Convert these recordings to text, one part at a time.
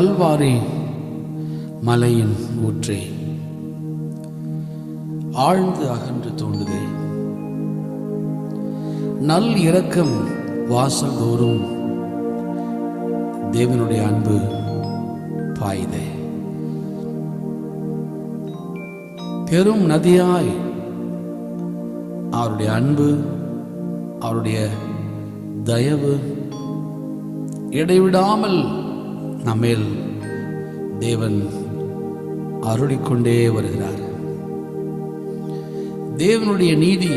கல்வாரி மலையின் ஊற்றே. ஆழ்ந்து அகன்று தோண்டுதே நல் இரக்கம் வாசல் தோறும் தேவனுடைய அன்பு பாயுதே. பெரும் நதியாய் அவருடைய அன்பு அவருடைய தயவு இடைவிடாமல் நம்மேல் தேவன் அருளிக்கொண்டே வருகிறார். தேவனுடைய நீதி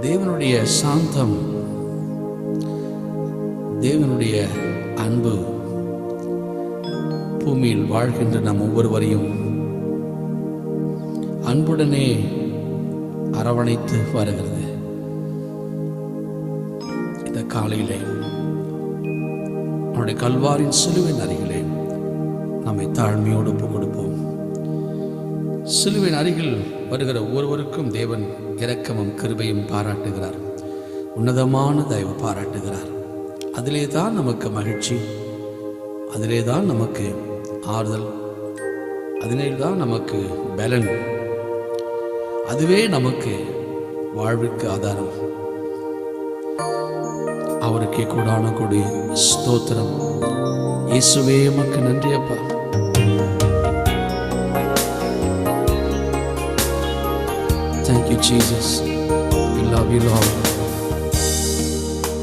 தேவனுடைய சாந்தம் தேவனுடைய அன்பு பூமியில் வாழ்கின்ற நம் ஒவ்வொருவரையும் அன்புடனே அரவணைத்து வருகிறது. இந்த காலையிலே அவனுடைய கல்வாரின் சிலுவின் அருகிலே நம்மை தாழ்மையோடு ஒப்பு கொடுப்போம். சிலுவின் அருகில் வருகிற ஒவ்வொருவருக்கும் தேவன் இரக்கமும் கிருபையும் பாராட்டுகிறார். உன்னதமான தயவு பாராட்டுகிறார். அதிலே தான் நமக்கு மகிழ்ச்சி அதிலே தான் நமக்கு ஆறுதல் அதிலே தான் நமக்கு பலன் அதுவே நமக்கு வாழ்விற்கு ஆதாரம். அவருக்கே கூடான கொடி. ஸ்தோத்திரம். இயேசுவே மக்கு நன்றி அப்பா. Thank you Jesus Jesus. We love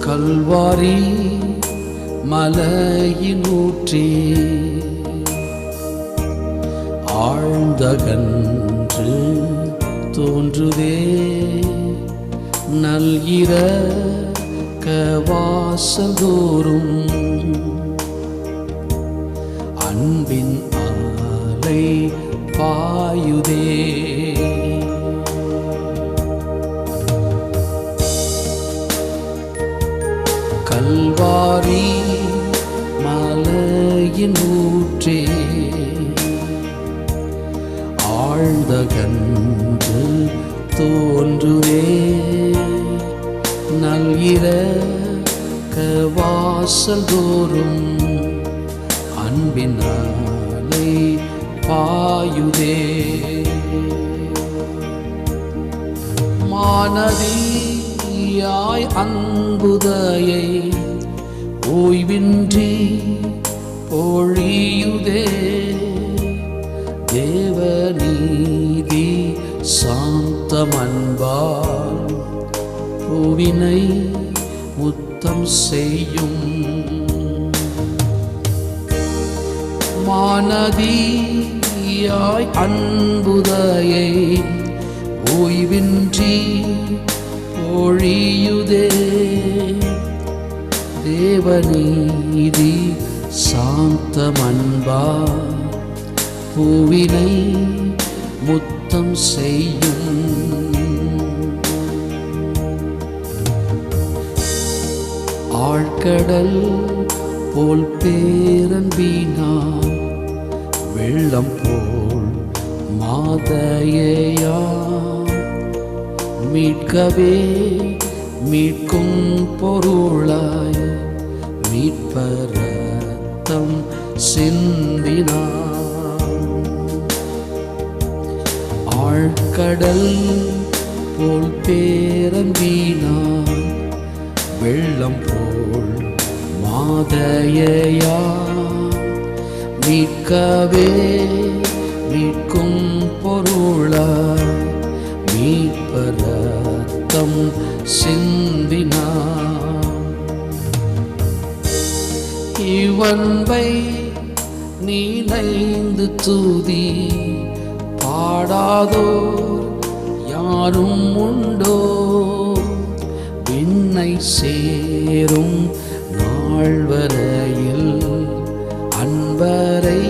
கல்வாரி மலையின் ஊற்றே ஆழ்ந்தகன்று தோன்றுதே நல்கிற கவாசதோறும் அன்பின் ஆலை பாயுதே. வாசல் தோறும் அன்பினாலே பாயுதே. மானதியாய் அன்புதையை ஓய்வின்றி பொழியுதே. தேவநீதி சாந்தமன்பால் பூவினை முத்தம் செய்யும் மானதியாய் அன்புதையை ஓய்வின்றி ஒழியுதே தேவநீதி சாந்தமன்பா பூவினை முத்தம் செய்யும் ஆழ்கடல் போல் பேரன்பினா வெள்ளம் போல் மாதையா மீட்கவே மீட்கும் பொருளாய் மீட்பரத்தம் சிந்தினார் ஆழ்கடல் போல் பேரன்பினார் வெள்ளம் போல் மாதையா மீட்கவே மீட்கும் பொருளாய் மீட்பரத்தம் சிந்தினா? இவன்பை நீலைந்து தூதி பாடாதோர் யாரும் உண்டோ? விண்ணை சேரும் நாள் வரையில் அன்பரை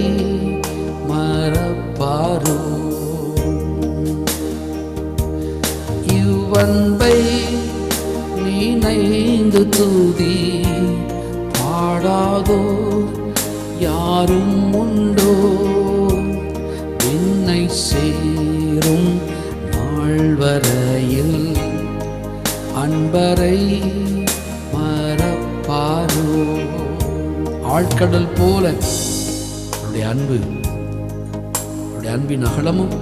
ஆழ்கடல் போல அவருடைய அன்பு அவருடைய அன்பின் அகலமும்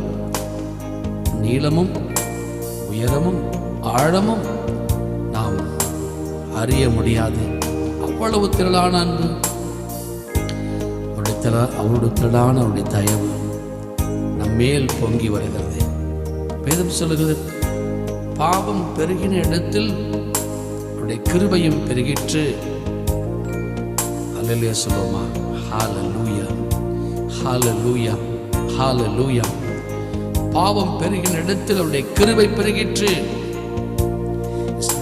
நீளமும் உயரமும் ஆழமும் நாம் அறிய முடியாது. அவ்வளவு திரளான அன்பு. அவருடைய திற அவருடைய திரளான அவருடைய தயவு நம்மேல் பொங்கி வருகிறது. வேதம் சொல்லுகிறது பாவம் பெருகின இடத்தில் அவருடைய கிருபையும் பெருகிற்று அல்லையா சொல்லுவோமா ஹாலலூயா ஹாலலூயா ஹாலலூயா பாவம் பெருகின இடத்தில் அவருடைய கிருவை பெருகிற்று.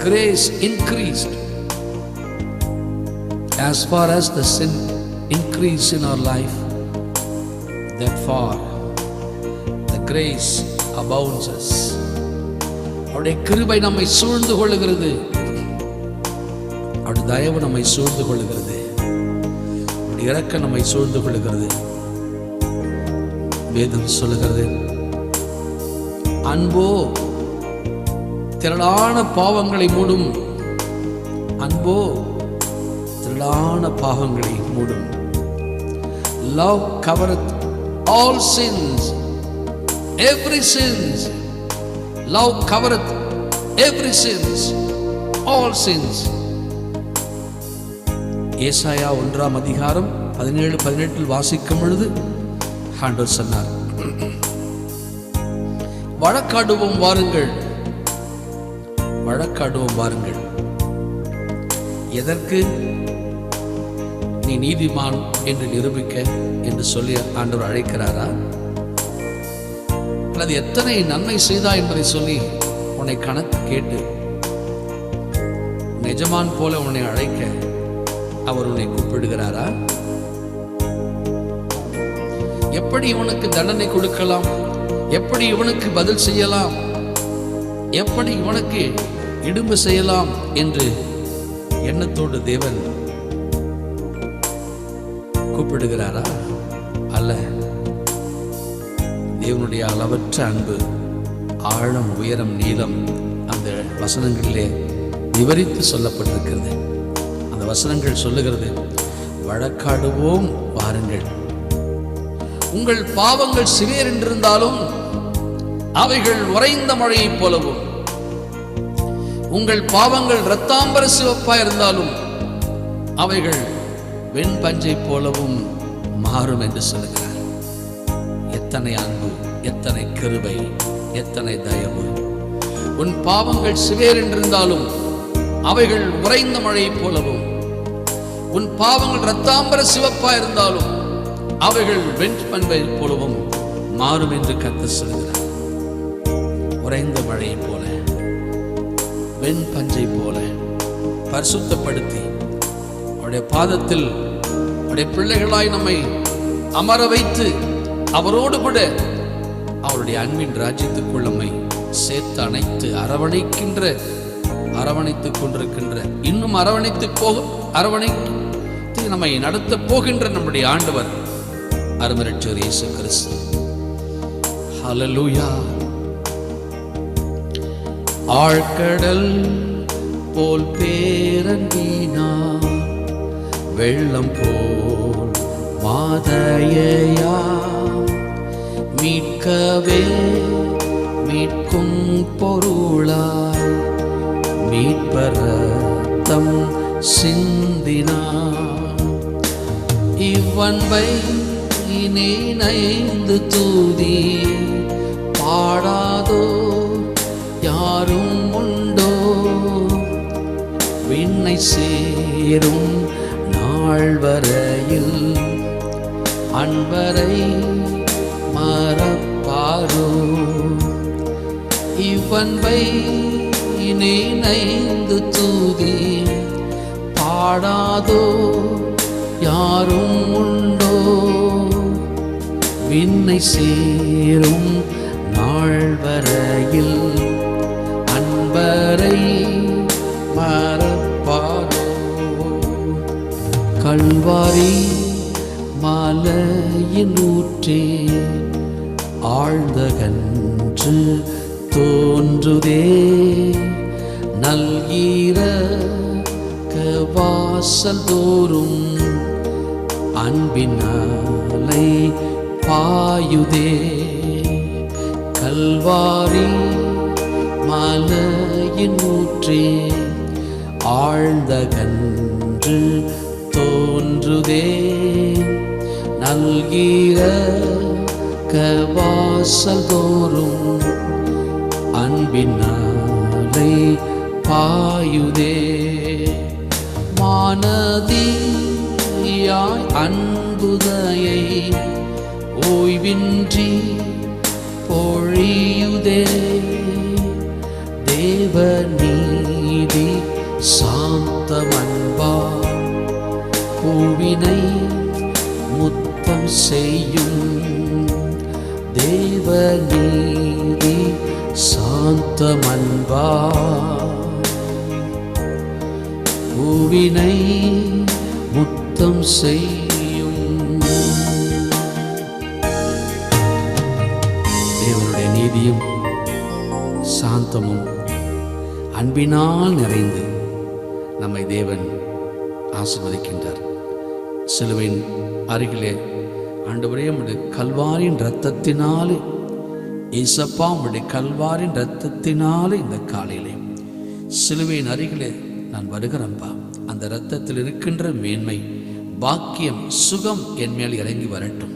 Grace increased as far as the sin increase in our life that far the grace abounds us. அவருடைய கிருபை நம்மை சூழ்ந்து கொள்ளுகிறது. அவருடைய தயவு நம்மை சூழ்ந்து கொள்ளுகிறது. இறக்க நம்மை சூழ்ந்து கொள்கிறது வேதம் சொல்லுகிறது அன்போ திரளான பாவங்களை மூடும். அன்போ திரளான பாவங்களை மூடும். Love covereth all sins every sins love covereth every sins all sins ஏசாயா ஒன்றாம் அதிகாரம் பதினேழு பதினெட்டில் வாசிக்கும் பொழுது ஆண்டவர் சொன்னார் வழக்காடுவோம் வாருங்கள். வழக்காடுவோம் வாருங்கள். எதற்கு? நீ நீதிமான் என்று நிரூபிக்க என்று சொல்லி ஆண்டவர் அழைக்கிறாரா? அல்லது எத்தனை நன்மை செய்தா என்பதை சொல்லி உன்னை கணக்கு கேட்டு நிஜமான் போல உன்னை அழைக்க அவர் உன்னை கூப்பிடுகிறாரா? எப்படி இவனுக்கு தண்டனை கொடுக்கலாம்? எப்படி இவனுக்கு பதில் செய்யலாம்? எப்படி இவனுக்கு இடும்பு செய்யலாம் என்று எண்ணத்தோடு தேவன் கூப்பிடுகிறாரா? அல்ல. தேவனுடைய அளவற்ற அன்பு ஆழம் உயரம் நீளம் அந்த வசனங்களிலே விவரித்து சொல்லப்பட்டிருக்கிறது. வசனங்கள் சொல்லுகிறது. வழக்காடுவோம் வாருங்கள். உங்கள் பாவங்கள் சிவேர் என்றிருந்தாலும் அவைகள் உறைந்த மழையைப் போலவும். உங்கள் பாவங்கள் இரத்தாம்பர சிவப்பா இருந்தாலும் அவைகள் வெண் பஞ்சை போலவும் மாறும் என்று சொல்லுகிறார். எத்தனை அன்பு எத்தனை கிருபை எத்தனை தயவு. உன் பாவங்கள் சிவேர் என்றிருந்தாலும் அவைகள் உறைந்த மழையைப் போலவும் உன் பாவங்கள் ரத்தாம்பர சிவப்பா இருந்தாலும் அவைகள் வெண்பண்பை போலவும் மாறும் என்று கத்த சொல்கிறார். உறைந்த மழையை போல வெண் பஞ்சை போல பரிசுத்தப்படுத்தி அவருடைய பாதத்தில் அவருடைய பிள்ளைகளாய் நம்மை அமர வைத்து அவரோடு கூட அவருடைய அன்பின் ராஜ்யத்துக்குள் நம்மை சேர்த்து அணைத்து அரவணைக்கின்ற அரவணைத்துக் கொண்டிருக்கின்ற இன்னும் அரவணைத்து போக அரவணைத்து நம்மை நடத்த போகின்ற நம்முடைய ஆண்டவர் அருமரட்சர் இயேசு கிறிஸ்து. ஹalleluya ஆழ்கடல் போல் பேரங்கினா வெள்ளம் போல் மாதையா மீட்கவே மீட்கும் பொருளாய் மீட்பரத்தம் சிந்தினார் இவ்வன்பை நினைந்து தூதி. பாடாதோ யாரும் உண்டோ? விண்ணை சேரும் நாள் வரையில் அன்பரை மறப்பாரோ? இவ்வன்பை நினைந்து தூதி. பாடாதோ யாரும் உண்டோ? விண்ணை சேரும் நாள் வரையில் அன்பரை மறப்பாரோ? கல்வாரி மாலையின் ஊற்றே ஆழ்ந்த தோன்றுதே. நல்கீர வாசல் தோறும் அன்பினாலை பாயுதே கல்வாரி மலையின் ஊற்றே ஆழ்ந்த கன்று தோன்றுதே நல்கிற கவாசல் தோறும் அன்பினாலை பாயுதே. மானதீ மானதியாய் அன்புதையை ஓய்வின்றி பொழியுதே. தேவ நீதி சாந்தமன்பா பூவினை முத்தம் செய்யும். தேவ நீதி சாந்தமன்பா பூவினை முத்தம் செய்யும் தேவனுடைய நீதியும் சாந்தமும் அன்பினால் நிறைந்து நம்மை தேவன் ஆசிர்வதிக்கின்றார். சிலுவையின் அருகிலே ஆண்டவரே உடைய கல்வாரின் இரத்தத்தினாலே இசப்பா உடைய கல்வாரின் இரத்தத்தினாலே இந்த காலையிலே சிலுவையின் அருகிலே நான் வருகிறேன்ப்பா அந்த இரத்தத்தில் இருக்கின்ற மேன்மை பாக்கியம் சுகம் என் மேல் இறங்கி வரட்டும்.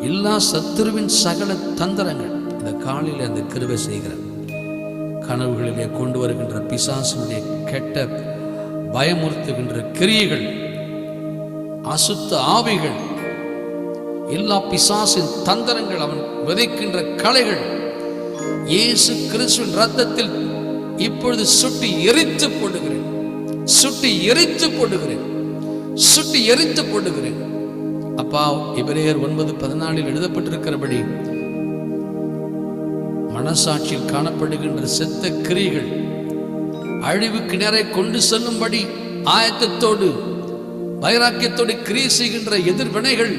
எல்லா சத்துருவின் சகல தந்திரங்கள் இந்த காலையில் அந்த கிருபை செய்கிற. கனவுகளிலே கொண்டு வருகின்ற பிசாசினுடைய கெட்ட பயமுறுத்துகின்ற கிரியைகள் அசுத்த ஆவிகள் எல்லா பிசாசின் தந்திரங்கள் அவன் விதைக்கின்ற கலைகள் இயேசு கிறிஸ்துவின் ரத்தத்தில் இப்பொழுது சுட்டி எரித்து போடுகிறேன். சுட்டி எரித்து போடுகிறேன். சுட்டி எரித்து போடுகிறேன். அப்பா இவரையர் ஒன்பது பதினாலில் எழுதப்பட்டிருக்கிறபடி மனசாட்சியில் காணப்படுகின்ற செத்த கிரிகள் அழிவுக்கு கிணறை கொண்டு செல்லும்படி ஆயத்தத்தோடு வைராக்கியத்தோடு கிரியை செய்கின்ற எதிர்வினைகள்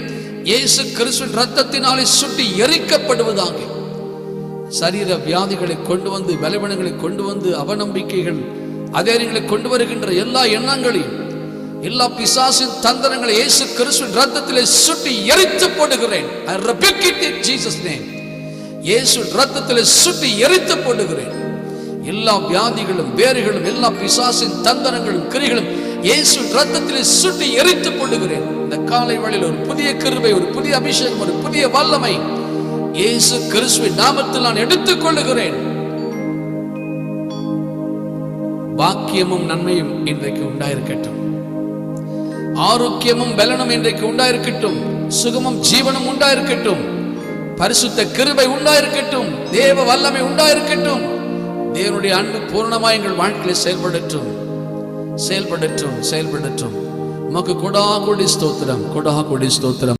இயேசு கிறிஸ்து ரத்தத்தினாலே சுட்டி எரிக்கப்படுவதாக. சரீர வியாதிகளை கொண்டு வந்து பலவீனங்களை கொண்டு வந்து அவநம்பிக்கைகள் அதேங்களை கொண்டு வருகின்ற எல்லா எண்ணங்களையும் எல்லா பிசாசின் தந்திரங்களை இயேசு கிறிஸ்துவின் ரத்தத்திலே சுட்டி எரித்து போடுகிறேன். I rebuke it in Jesus name இயேசு ரத்தத்திலே சுட்டி எரித்து போடுகிறேன். எல்லா வியாதிகளும் வேறுகளும் எல்லா பிசாசின் தந்தனங்களும் கிரிகளும் இயேசு ரத்தத்திலே சுட்டி எரித்து போடுகிறேன். இந்த காலை வழியில் ஒரு புதிய கிருபை ஒரு புதிய அபிஷேகம் ஒரு புதிய வல்லமை இயேசு கிறிஸ்துவின் நாமத்தில் நான் எடுத்துக் கொள்ளுகிறேன். பாக்கியமும் நன்மையும் இன்றைக்கு உண்டாயிருக்கட்டும். ஆரோக்கியமும் பலனும் இன்றைக்கு உண்டாயிருக்கட்டும். சுகமும் ஜீவனும் உண்டாயிருக்கட்டும். பரிசுத்த கிருபை உண்டாயிருக்கட்டும். தேவ வல்லமை உண்டாயிருக்கட்டும். தேவனுடைய அன்பு பூர்ணமாய் எங்கள் வாழ்க்கையில் செயல்படட்டும். செயல்படட்டும் செயல்படட்டும். நமக்கு கொடா கொடி ஸ்தோத்திரம் கொடா கொடி ஸ்தோத்திரம்.